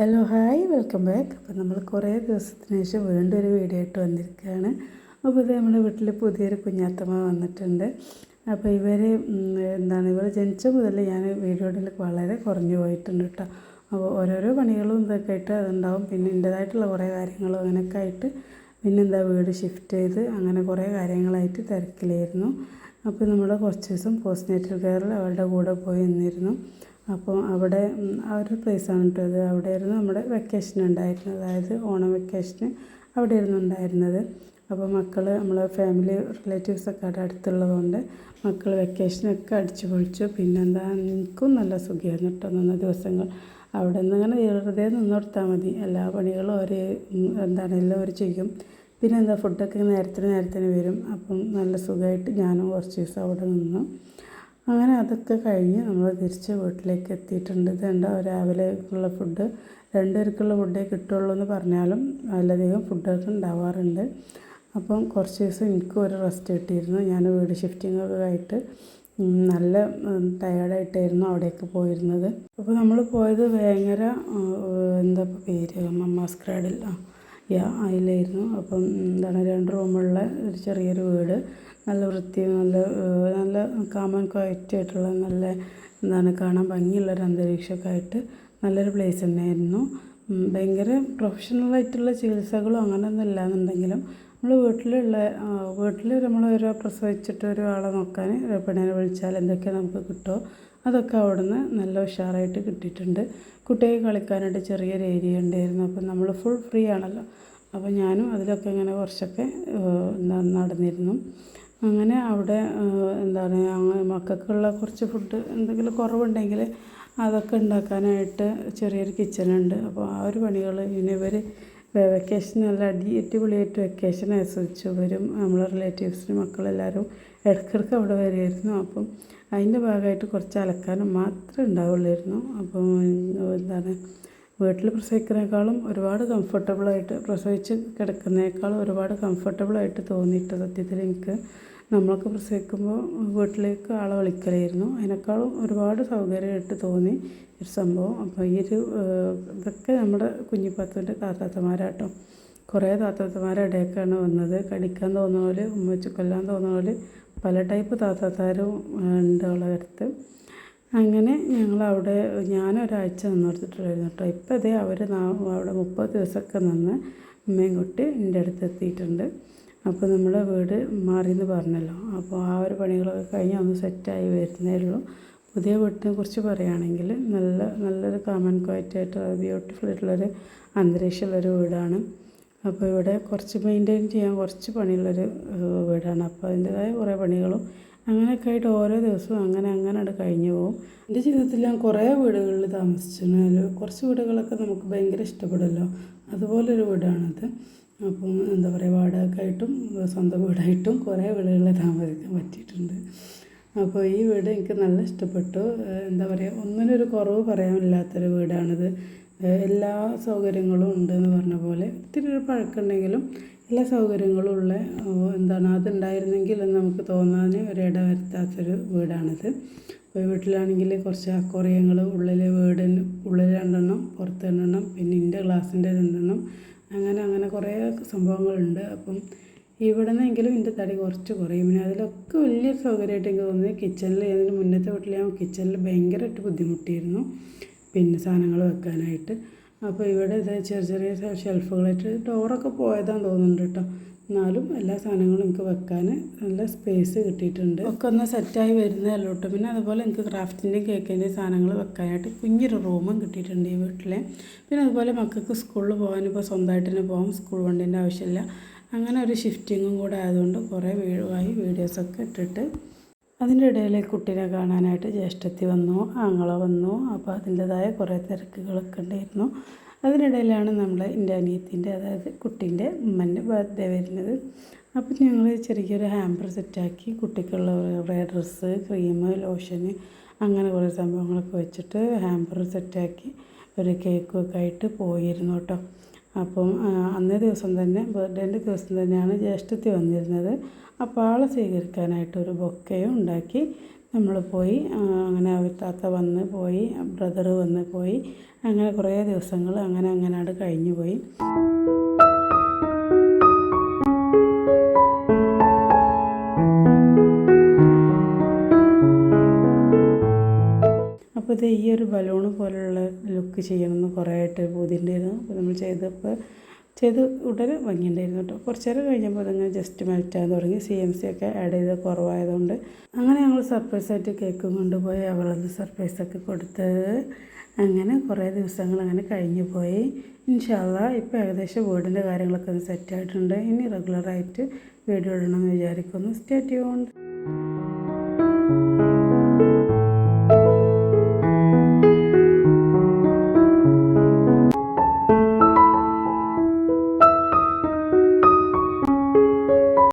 Hello hi welcome back അപ്പോൾ നമ്മൾ കുറേ ദിവസത്തിന് ശേഷം വീണ്ടും ഒരു വീഡിയോ ആയിട്ട് വന്നിരിക്കുകയാണ്. അപ്പോൾ ഇത് നമ്മുടെ വീട്ടിൽ പുതിയൊരു കുഞ്ഞാത്തമ്മ വന്നിട്ടുണ്ട്. അപ്പോൾ ഇവർ എന്താണ് ഇവർ ജനിച്ച മുതൽ ഞാൻ വീഡിയോയിൽ വളരെ കുറഞ്ഞു പോയിട്ടുണ്ട് കേട്ടോ. അപ്പോൾ ഓരോരോ പണികളും ഇതൊക്കെ ആയിട്ട് അതുണ്ടാവും. പിന്നെ എന്റേതായിട്ടുള്ള കുറേ കാര്യങ്ങളും അങ്ങനെയൊക്കെ ആയിട്ട് പിന്നെ എന്താ വീട് ഷിഫ്റ്റ് ചെയ്ത് അങ്ങനെ കുറേ കാര്യങ്ങളായിട്ട് തിരക്കിലായിരുന്നു. അപ്പോൾ നമ്മൾ കുറച്ച് ദിവസം പോസ്റ്റ് നേറ്റൽ കെയറിൽ അവളുടെ കൂടെ പോയി നിന്നിരുന്നു. അപ്പോൾ അവിടെ ആ ഒരു പ്ലേസാണ് കേട്ടോ അത് അവിടെയായിരുന്നു നമ്മുടെ വെക്കേഷൻ ഉണ്ടായിരുന്നത്. അതായത് ഓണം വെക്കേഷന് അവിടെയായിരുന്നു ഉണ്ടായിരുന്നത്. അപ്പോൾ മക്കൾ നമ്മളെ ഫാമിലി റിലേറ്റീവ്സൊക്കെ അവിടെ അടുത്തുള്ളതുകൊണ്ട് മക്കൾ വെക്കേഷനൊക്കെ അടിച്ചു പൊളിച്ചു. പിന്നെന്താ എനിക്കും നല്ല സുഖമായിരുന്നു കേട്ടോ നിന്ന ദിവസങ്ങൾ അവിടെ നിന്ന് ഇങ്ങനെ വെറുതെ നിന്നോടുത്താൽ മതി. എല്ലാ പണികളും അവർ എന്താണ് എല്ലാം അവർ ചെയ്യും. പിന്നെ എന്താ ഫുഡൊക്കെ നേരത്തിന് നേരത്തിന് വരും. അപ്പം നല്ല സുഖമായിട്ട് ഞാനും കുറച്ച് ദിവസം അവിടെ നിന്നു. അങ്ങനെ അതൊക്കെ കഴിഞ്ഞ് നമ്മൾ തിരിച്ച് വീട്ടിലേക്ക് എത്തിയിട്ടുണ്ട്. ഇതുണ്ട് രാവിലെ ഉള്ള ഫുഡ് രണ്ടുപേർക്കുള്ള ഫുഡേ കിട്ടുള്ളൂ എന്ന് പറഞ്ഞാലും അതിലധികം ഫുഡൊക്കെ ഉണ്ടാവാറുണ്ട്. അപ്പം കുറച്ച് ദിവസം എനിക്കും ഒരു റെസ്റ്റ് കിട്ടിയിരുന്നു. ഞാൻ വീട് ഷിഫ്റ്റിംഗ് ഒക്കെ ആയിട്ട് നല്ല ടയേർഡായിട്ടായിരുന്നു അവിടേക്ക് പോയിരുന്നത്. അപ്പോൾ നമ്മൾ പോയത് വേങ്ങര എന്താ പേര്? മമ്മാസ്ക്രാഡിൽ ആ യാ അതിലായിരുന്നു. അപ്പം എന്താണ് രണ്ട് റൂമുള്ള ഒരു ചെറിയൊരു വീട്. നല്ല വൃത്തി നല്ല നല്ല കാമൻ ക്വയറ്റ് ആയിട്ടുള്ള നല്ല എന്താണ് കാണാൻ ഭംഗിയുള്ള ഒരു അന്തരീക്ഷമൊക്കെ ആയിട്ട് നല്ലൊരു പ്ലേസ് തന്നെയായിരുന്നു. ഭയങ്കര പ്രൊഫഷണലായിട്ടുള്ള ചികിത്സകളും അങ്ങനെയൊന്നും ഇല്ലാന്നുണ്ടെങ്കിലും നമ്മൾ വീട്ടിലുള്ള വീട്ടിൽ നമ്മൾ ഒരു പ്രസവിച്ചിട്ട് ഒരാളെ നോക്കാൻ പെണ്ണിനെ വിളിച്ചാൽ എന്തൊക്കെ നമുക്ക് കിട്ടുമോ അതൊക്കെ അവിടുന്ന് നല്ല ഉഷാറായിട്ട് കിട്ടിയിട്ടുണ്ട്. കുട്ടികൾക്ക് കളിക്കാനായിട്ട് ചെറിയൊരു ഏരിയ ഉണ്ടായിരുന്നു. അപ്പം നമ്മൾ ഫുൾ ഫ്രീ ആണല്ലോ. അപ്പോൾ ഞാനും അതിലൊക്കെ ഇങ്ങനെ കുറച്ചൊക്കെ നടന്നിരുന്നു. അങ്ങനെ അവിടെ എന്താ എന്താണ് മക്കൾക്കുള്ള കുറച്ച് ഫുഡ് എന്തെങ്കിലും കുറവുണ്ടെങ്കിൽ അതൊക്കെ ഉണ്ടാക്കാനായിട്ട് ചെറിയൊരു കിച്ചണുണ്ട് അപ്പോൾ ആ ഒരു പണികൾ പിന്നെ ഇവർ വെക്കേഷൻ നല്ല അടി അടിപൊളിയായിട്ട് വെക്കേഷൻ ആസ്വദിച്ചു. വരും നമ്മളെ റിലേറ്റീവ്സിന് മക്കളെല്ലാവരും ഇടയ്ക്കിടയ്ക്ക് അവിടെ വരുമായിരുന്നു അപ്പം അതിന്റെ ഭാഗമായിട്ട് കുറച്ച് അലക്കാനും മാത്രമേ ഉണ്ടാവുള്ളായിരുന്നു അപ്പം എന്താണ് വീട്ടിൽ പ്രസവിക്കുന്നതിനേക്കാളും ഒരുപാട് കംഫർട്ടബിളായിട്ട് പ്രസവിച്ച് കിടക്കുന്നതിനേക്കാളും ഒരുപാട് കംഫർട്ടബിളായിട്ട് തോന്നിയിട്ട് സത്യത്തിൽ എനിക്ക്. നമ്മളൊക്കെ പ്രസവിക്കുമ്പോൾ വീട്ടിലേക്ക് ആളെ വിളിക്കലായിരുന്നു. അതിനേക്കാളും ഒരുപാട് സൗകര്യമായിട്ട് തോന്നി ഒരു സംഭവം. അപ്പോൾ ഈ ഒരു ഇതൊക്കെ നമ്മുടെ കുഞ്ഞിപ്പത്തുന്റെ താത്താത്തമാരാട്ടോ. കുറേ ഇടയ്ക്കാണ് വന്നത്. കടിക്കാൻ തോന്നുന്ന പോലെ ഉമ്മച്ച് കൊല്ലാൻ തോന്നുന്ന പോലെ പല ടൈപ്പ് താത്താത്താരും ഉണ്ട് അവളെ അടുത്ത്. അങ്ങനെ ഞങ്ങൾ അവിടെ ഞാൻ ഒരാഴ്ച നിന്ന് കൊടുത്തിട്ടുണ്ടായിരുന്നു കേട്ടോ. ഇപ്പോൾ അതേ അവർ അവിടെ മുപ്പത് ദിവസമൊക്കെ നിന്ന് ഉമ്മയും കുട്ടി എന്റെ അടുത്ത് എത്തിയിട്ടുണ്ട്. അപ്പോൾ നമ്മുടെ വീട് മാറിയെന്ന് പറഞ്ഞല്ലോ. അപ്പോൾ ആ ഒരു പണികളൊക്കെ കഴിഞ്ഞ് ഒന്ന് സെറ്റായി വരുന്നേ ഉള്ളൂ. പുതിയ വീട്ടിനെ കുറിച്ച് പറയുകയാണെങ്കിൽ നല്ല നല്ലൊരു കാമൻ ക്വയറ്റായിട്ട് ബ്യൂട്ടിഫുൾ ആയിട്ടുള്ളൊരു അന്തരീക്ഷമുള്ളൊരു വീടാണ്. അപ്പോൾ ഇവിടെ കുറച്ച് മെയിന്റെയിൻ ചെയ്യാൻ കുറച്ച് പണിയുള്ളൊരു വീടാണ്. അപ്പോൾ അതിന്റെതായ കുറേ പണികളും അങ്ങനെയൊക്കെ ആയിട്ട് ഓരോ ദിവസവും അങ്ങനെ അങ്ങനെ കഴിഞ്ഞു പോകും. എന്റെ ജീവിതത്തിൽ ഞാൻ കുറേ വീടുകളിൽ താമസിച്ചിരുന്നു. കുറച്ച് വീടുകളൊക്കെ നമുക്ക് ഭയങ്കര ഇഷ്ടപ്പെടുമല്ലോ. അതുപോലൊരു വീടാണത്. അപ്പം എന്താ പറയുക വാടകയ്ക്കായിട്ടും സ്വന്തം വീടായിട്ടും കുറേ വീടുകളിൽ താമസിക്കാൻ പറ്റിയിട്ടുണ്ട്. അപ്പോൾ ഈ വീട് എനിക്ക് നല്ല ഇഷ്ടപ്പെട്ടു. എന്താ പറയുക ഒന്നിനൊരു കുറവ് പറയാനില്ലാത്തൊരു വീടാണിത്. എല്ലാ സൗകര്യങ്ങളും ഉണ്ട് എന്ന് പറഞ്ഞ പോലെ ഒത്തിരി ഒരു എല്ലാ സൗകര്യങ്ങളും ഉള്ള എന്താണ് അതുണ്ടായിരുന്നെങ്കിൽ എന്ന് നമുക്ക് തോന്നാൻ ഒരു ഇട വരുത്താത്തൊരു വീടാണിത്. ഇപ്പോൾ വീട്ടിലാണെങ്കിൽ കുറച്ച് അക്വറിയങ്ങൾ ഉള്ളിൽ വീടിന് ഉള്ളിൽ രണ്ടെണ്ണം പുറത്ത് രണ്ടെണ്ണം പിന്നെ എന്റെ ഗ്ലാസിന്റെ രണ്ടെണ്ണം അങ്ങനെ അങ്ങനെ കുറേ സംഭവങ്ങളുണ്ട്. അപ്പം ഇവിടെ നിന്നെങ്കിലും എന്റെ തടി കുറച്ച് കുറയും. പിന്നെ അതിലൊക്കെ വലിയൊരു സൗകര്യമായിട്ട് എനിക്ക് തോന്നി കിച്ചണിൽ ഏതെങ്കിലും മുന്നത്തെ വീട്ടിൽ ഞാൻ കിച്ചണിൽ ഭയങ്കരമായിട്ട് ബുദ്ധിമുട്ടിയിരുന്നു. പിന്നെ സാധനങ്ങൾ വെക്കാനായിട്ട്. അപ്പോൾ ഇവിടെ ഇത് ചെറിയ ചെറിയ ഷെൽഫുകളായിട്ട് ഡോറൊക്കെ പോയതാന്ന് തോന്നുന്നുണ്ട് കേട്ടോ എന്നാലും എല്ലാ സാധനങ്ങളും എനിക്ക് വെക്കാൻ നല്ല സ്പേസ് കിട്ടിയിട്ടുണ്ട്. ഒക്കെ ഒന്ന് സെറ്റായി വരുന്നതല്ലോ കേട്ടോ പിന്നെ അതുപോലെ എനിക്ക് ക്രാഫ്റ്റിന്റെയും കേക്കിന്റെയും സാധനങ്ങൾ വെക്കാനായിട്ട് കുഞ്ഞൊരു റൂമും കിട്ടിയിട്ടുണ്ട് ഈ വീട്ടിൽ പിന്നെ അതുപോലെ മക്കൾക്ക് സ്കൂളിൽ പോകാൻ ഇപ്പോൾ സ്വന്തമായിട്ട് തന്നെ പോകാം സ്കൂൾ വണ്ടീന്റെ ആവശ്യമില്ല. അങ്ങനെ ഒരു ഷിഫ്റ്റിങ്ങും കൂടെ ആയതുകൊണ്ട് കുറേ വീഴുവായി വീഡിയോസൊക്കെ ഇട്ടിട്ട് അതിന്റെ ഇടയിൽ കുട്ടീനെ കാണാനായിട്ട് ജ്യേഷ്ഠത്തി വന്നു ആങ്ങള വന്നു അപ്പോൾ അതിന്റെതായ കുറേ തിരക്കുകളൊക്കെ ഉണ്ടായിരുന്നു. അതിനിടയിലാണ് നമ്മൾ എന്റെ അനിയത്തിന്റെ അതായത് കുട്ടീന്റെ ഉമ്മന്റെ ബർത്ത്ഡേ വരുന്നത്. അപ്പോൾ ഞങ്ങൾ ചെറിയൊരു ഹാമ്പർ സെറ്റാക്കി കുട്ടിക്കുള്ള കുറേ ഡ്രസ്സ് ക്രീം ലോഷന് അങ്ങനെ കുറേ സംഭവങ്ങളൊക്കെ വെച്ചിട്ട് ഹാമ്പർ സെറ്റാക്കി ഒരു കേക്കൊക്കെ ആയിട്ട് പോയിരുന്നു കേട്ടോ. അപ്പം അന്നേ ദിവസം തന്നെ ബർത്ത്ഡേന്റെ ദിവസം തന്നെയാണ് ജ്യേഷ്ഠത്തി വന്നിരുന്നത്. അപ്പോൾ ആളെ സ്വീകരിക്കാനായിട്ട് ഒരു ബൊക്കയും ഉണ്ടാക്കി നമ്മൾ പോയി അങ്ങനെ അവർ താത്ത വന്ന് പോയി ബ്രദർ വന്ന് പോയി അങ്ങനെ കുറേ ദിവസങ്ങൾ അങ്ങനെ അങ്ങനെ അങ്ങനെയാണ് കഴിഞ്ഞു പോയി അപ്പോൾ ഇത് ഈ ഒരു ബലൂൺ പോലുള്ള ലുക്ക് ചെയ്യണമെന്ന് കുറേ ആയിട്ട് പൂതിണ്ടായിരുന്നു അപ്പോൾ നമ്മൾ ചെയ്തപ്പോൾ ചെയ്ത് ഉടനെ ഭംഗിയുണ്ടായിരുന്നു കേട്ടോ. കുറച്ച് നേരം കഴിഞ്ഞപ്പോൾ അതങ്ങനെ ജസ്റ്റ് മെൽറ്റാൻ തുടങ്ങി. സി എം സി ഒക്കെ ആഡ് ചെയ്ത് കുറവായതുകൊണ്ട് അങ്ങനെ ഞങ്ങൾ സർപ്രൈസായിട്ട് കേക്കും കൊണ്ടുപോയി അവളത് സർപ്രൈസൊക്കെ കൊടുത്തത് അങ്ങനെ കുറേ ദിവസങ്ങൾ അങ്ങനെ കഴിഞ്ഞു പോയി. ഇൻഷാല്ല ഇപ്പോൾ ഏകദേശം വീടിന്റെ കാര്യങ്ങളൊക്കെ ഒന്ന് സെറ്റായിട്ടുണ്ട് ഇനി റെഗുലറായിട്ട് വീഡിയോ ഇടണമെന്ന് വിചാരിക്കുന്നു. Stay tuned